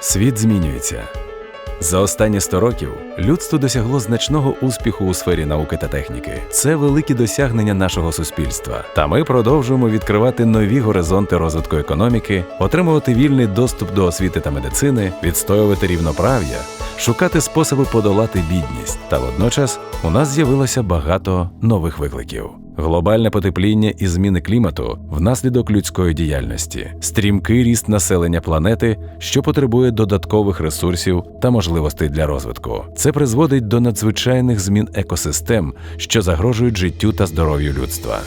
Світ змінюється. За останні 100 років людство досягло значного успіху у сфері науки та техніки. Це великі досягнення нашого суспільства. Та ми продовжуємо відкривати нові горизонти розвитку економіки, отримувати вільний доступ до освіти та медицини, відстоювати рівноправ'я, шукати способи подолати бідність. Та водночас у нас з'явилося багато нових викликів. Глобальне потепління і зміни клімату внаслідок людської діяльності, стрімкий ріст населення планети, що потребує додаткових ресурсів та можливостей для розвитку. Це призводить до надзвичайних змін екосистем, що загрожують життю та здоров'ю людства.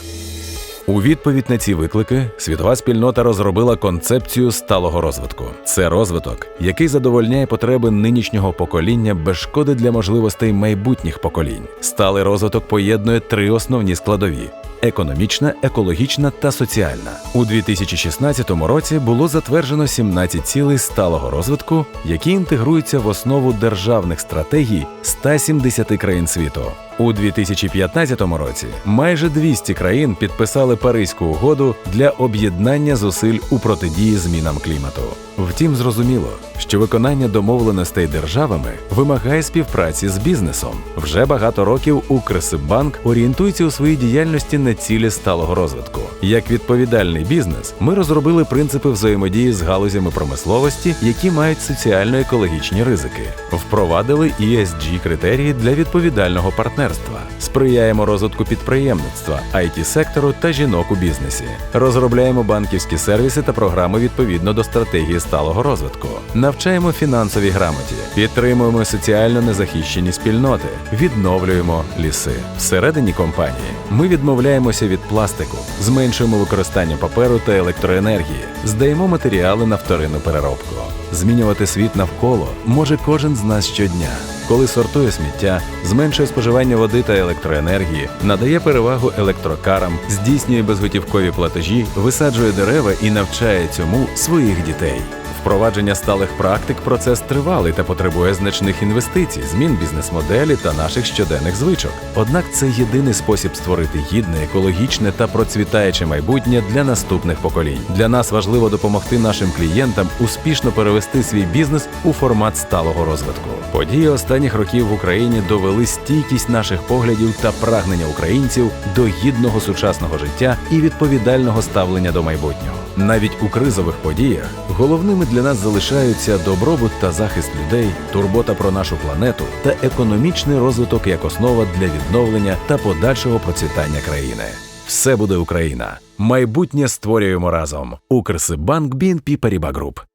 У відповідь на ці виклики світова спільнота розробила концепцію сталого розвитку. Це розвиток, який задовольняє потреби нинішнього покоління без шкоди для можливостей майбутніх поколінь. Сталий розвиток поєднує три основні складові. Економічна, екологічна та соціальна у 2016 році було затверджено 17 цілей сталого розвитку, які інтегруються в основу державних стратегій 170 країн світу. У 2015 році майже 200 країн підписали Паризьку угоду для об'єднання зусиль у протидії змінам клімату. Втім, зрозуміло, що виконання домовленостей державами вимагає співпраці з бізнесом. Вже багато років Укрсиббанк орієнтується у своїй діяльності на цілі сталого розвитку. Як відповідальний бізнес, ми розробили принципи взаємодії з галузями промисловості, які мають соціально-екологічні ризики, впровадили esg критерії для відповідального партнерства, сприяємо розвитку підприємництва, it сектору та жінок у бізнесі, розробляємо банківські сервіси та програми відповідно до стратегії сталого розвитку, навчаємо фінансовій грамоті, підтримуємо соціально незахищені спільноти, відновлюємо ліси. Всередині компанії ми відмовляємося від пластику, зменшуємо використання паперу та електроенергії, здаємо матеріали на вторинну переробку. Змінювати світ навколо може кожен з нас щодня, коли сортує сміття, зменшує споживання води та електроенергії, надає перевагу електрокарам, здійснює безготівкові платежі, висаджує дерева і навчає цьому своїх дітей. Впровадження сталих практик процес тривалий та потребує значних інвестицій, змін бізнес-моделі та наших щоденних звичок. Однак це єдиний спосіб створити гідне, екологічне та процвітаюче майбутнє для наступних поколінь. Для нас важливо допомогти нашим клієнтам успішно перевести свій бізнес у формат сталого розвитку. Події останніх років в Україні довели стійкість наших поглядів та прагнення українців до гідного сучасного життя і відповідального ставлення до майбутнього. Навіть у кризових подіях головними для нас залишаються добробут та захист людей, турбота про нашу планету та економічний розвиток як основа для відновлення та подальшого процвітання країни. Все буде Україна. Майбутнє створюємо разом. Укрсибанк BNP Paribas Group.